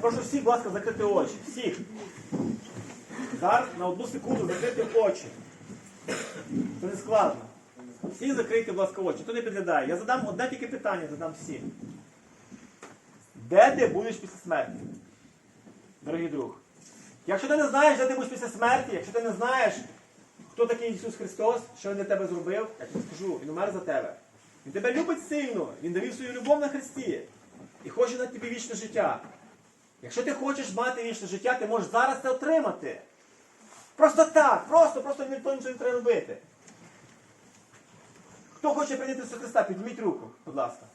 Прошу всіх, будь ласка, закрити очі. Всіх. Зараз на одну секунду закрити очі. Це не складно. Всі закрийте, будь ласка, очі. Хто не підглядає. Я задам одне тільки питання, задам всім. Де ти будеш після смерті? Дорогий друг. Якщо ти не знаєш, де ти будеш після смерті, якщо ти не знаєш, хто такий Ісус Христос, що Він для тебе зробив, я тобі скажу, Він умер за тебе. Він тебе любить сильно, Він довів свою любов на Христі і хоче дати тобі вічне життя. Якщо ти хочеш мати вічне життя, ти можеш зараз це отримати. Просто так, просто, просто ніхто нічого не треба робити. Хто хоче прийняти Ісуса Христа, підніміть руку, будь ласка.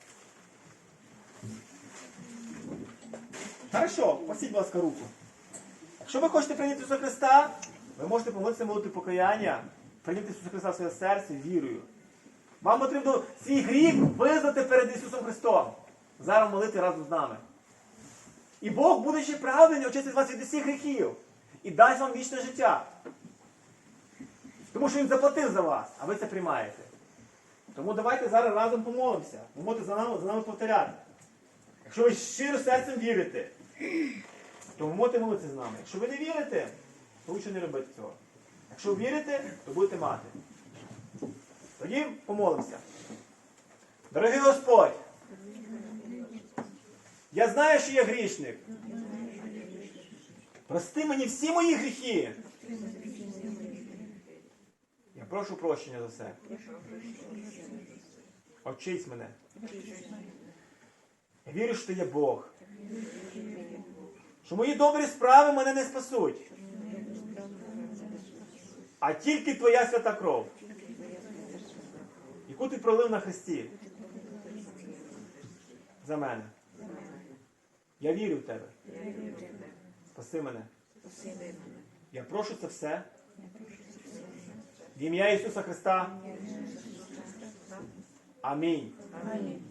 Хорошо, посіть, будь ласка, руку. Якщо ви хочете прийняти Ісуса Христа, ви можете помолитися молитву покаяння, прийняти Ісуса Христа в своє серце вірою. Вам потрібно свій гріх визнати перед Ісусом Христом. Зараз молити разом з нами. І Бог, будучи праведний, очистить вас від усіх гріхів і дасть вам вічне життя. Тому що Він заплатив за вас, а ви це приймаєте. Тому давайте зараз разом помолимося. Ви можете за нами, за нами повторяти. Якщо ви щиро серцем вірите, то ви можете молитися з нами. Якщо ви не вірите, то лучше не робити цього. Якщо вірите, то будете мати. Тоді помолимося. Дорогий Господь, я знаю, що я грішник. Прости мені всі мої гріхи. Я прошу прощення за все. Очись мене. Я вірю, що є Бог. Що мої добрі справи мене не спасуть. А тільки твоя свята кров, яку ти пролив на Христі. За мене. Я вірю в тебе. Спаси мене. Я прошу це все. В ім'я Ісуса Христа. Амінь. Амінь.